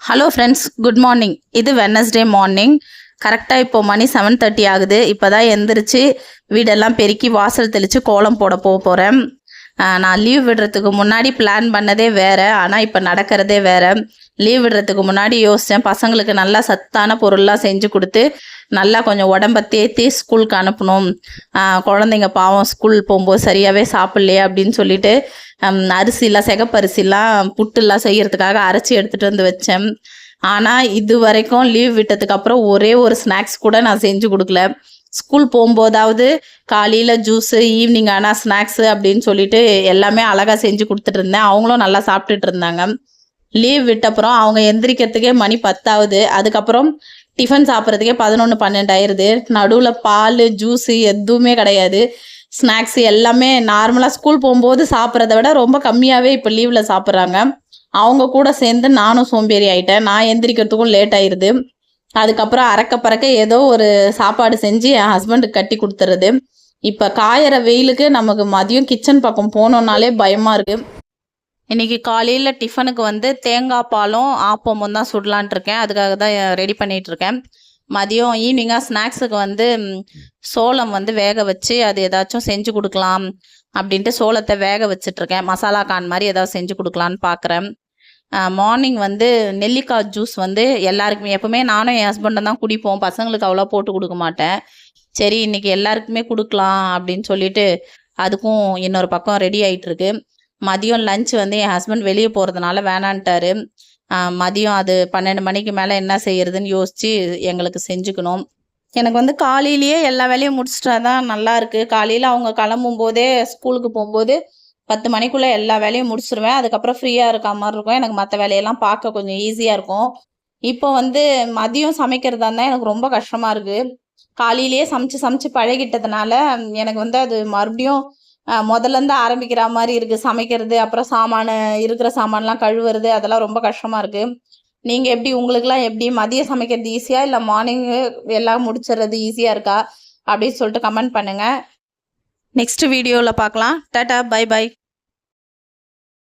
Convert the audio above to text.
Hello friends good morning இது Wednesday morning கரெக்டாக இப்போ மணி செவன் தேர்ட்டி ஆகுது. இப்போ தான் எந்திரிச்சு வீடெல்லாம் பெருக்கி வாசல் தெளித்து கோலம் போட போக போகிறேன் நான் லீவ் விடுறதுக்கு முன்னாடி பிளான் பண்ணதே வேறு ஆனால் இப்போ நடக்கிறதே வேறு. லீவ் விடுறதுக்கு முன்னாடி யோசித்தேன் பசங்களுக்கு நல்லா சத்தான பொருள்லாம் செஞ்சு கொடுத்து நல்லா கொஞ்சம் உடம்ப தேத்தி ஸ்கூலுக்கு அனுப்பணும். குழந்தைங்க பாவம் ஸ்கூல் போகும்போது சரியாகவே சாப்பிட்லையே அப்படின்னு சொல்லிட்டு அரிசிலாம் சிகப்பரிசிலாம் புட்டுலாம் செய்கிறதுக்காக அரைச்சி எடுத்துகிட்டு வந்து வச்சேன். ஆனால் இது வரைக்கும் லீவ் விட்டதுக்கப்புறம் ஒரே ஒரு ஸ்நாக்ஸ் கூட நான் செஞ்சு கொடுக்கல. ஸ்கூல் போகும்போதாவது காலையில் ஜூஸு ஈவினிங் ஆனால் ஸ்நாக்ஸு அப்படின்னு சொல்லிட்டு எல்லாமே அழகாக செஞ்சு கொடுத்துட்டு இருந்தேன். அவங்களும் நல்லா சாப்பிட்டுட்டு இருந்தாங்க. லீவ் விட்டப்புறம் அவங்க எந்திரிக்கிறதுக்கே மணி பத்தாவது. அதுக்கப்புறம் டிஃபன் சாப்பிட்றதுக்கே பதினொன்று பன்னெண்டு ஆயிடுது நடுவில் பால் ஜூஸு எதுவுமே கிடையாது. ஸ்நாக்ஸ் எல்லாமே நார்மலாக ஸ்கூல் போகும்போது சாப்பிட்றத விட ரொம்ப கம்மியாகவே இப்போ லீவில் சாப்பிட்றாங்க. அவங்க கூட சேர்ந்து நானும் சோம்பேறி ஆயிட்டேன். நான் எந்திரிக்கிறதுக்கும் லேட் ஆயிடுது அதுக்கப்புறம் அறக்க பறக்க ஏதோ ஒரு சாப்பாடு செஞ்சு என் ஹஸ்பண்டுக்கு கட்டி கொடுத்துறது. இப்போ காயற வெயிலுக்கு நமக்கு மதியம் கிச்சன் பக்கம் போனோன்னாலே பயமாக இருக்குது இன்னைக்கு காலையில் டிஃபனுக்கு வந்து தேங்காய் பாலும் ஆப்பமும் தான் சுடலான் இருக்கேன். அதுக்காக தான் ரெடி பண்ணிகிட்டு இருக்கேன். மதியம் ஈவினிங்காக ஸ்நாக்ஸுக்கு வந்து சோளம் வந்து வேக வச்சு அது ஏதாச்சும் செஞ்சு கொடுக்கலாம் அப்படின்ட்டு சோளத்தை வேக வச்சிட்ருக்கேன் மசாலா கான் மாதிரி ஏதாவது செஞ்சு கொடுக்கலான்னு பார்க்குறேன் மார்னிங் வந்து நெல்லிக்காய் ஜூஸ் வந்து எல்லாருக்குமே எப்பவுமே நானும் என் ஹஸ்பண்டும் தான் குடிப்போம். பசங்களுக்கு அவ்வளோ போட்டு கொடுக்க மாட்டேன். சரி இன்னைக்கு எல்லாருக்குமே கொடுக்கலாம் அப்படின்னு சொல்லிட்டு அதுக்கும் இன்னொரு பக்கம் ரெடி ஆகிட்டு இருக்கு மதியம் லஞ்ச் வந்து என் ஹஸ்பண்ட் வெளியே போகிறதுனால வேணான்ட்டாரு. மதியம் அது பன்னெண்டு மணிக்கு மேலே என்ன செய்யறதுன்னு யோசிச்சு எங்களுக்கு செஞ்சுக்கணும். எனக்கு வந்து காலையிலேயே எல்லா வேலையும் முடிச்சிட்டா தான் நல்லா இருக்கு. காலையில் அவங்க கிளம்பும் போதே ஸ்கூலுக்கு போகும்போது பத்து மணிக்குள்ளே எல்லா வேலையும் முடிச்சிருவேன். அதுக்கப்புறம் ஃப்ரீயாக இருக்க மாதிரி இருக்கும். எனக்கு மற்ற வேலையெல்லாம் பார்க்க கொஞ்சம் ஈஸியாக இருக்கும். இப்போ வந்து மதியம் சமைக்கிறதா இருந்தால் எனக்கு ரொம்ப கஷ்டமாக இருக்குது காலையிலேயே சமைச்சு சமைச்சு பழகிட்டதுனால எனக்கு வந்து அது மறுபடியும் அஹ், முதல்ல இருந்து ஆரம்பிக்கிற மாதிரி இருக்குது சமைக்கிறது அப்புறம் சாமான இருக்கிற சாமான்லாம் கழுவுறது அதெல்லாம் ரொம்ப கஷ்டமாக இருக்குது நீங்கள் எப்படி உங்களுக்குலாம் எப்படி? மதியம் சமைக்கிறது ஈஸியாக இல்லை மார்னிங்கு எல்லாம் முடிச்சிடுறது ஈஸியாக இருக்கா? அப்படின்னு சொல்லிட்டு கமெண்ட் பண்ணுங்கள் நெக்ஸ்ட் வீடியோவில் பார்க்கலாம். Tata bye bye.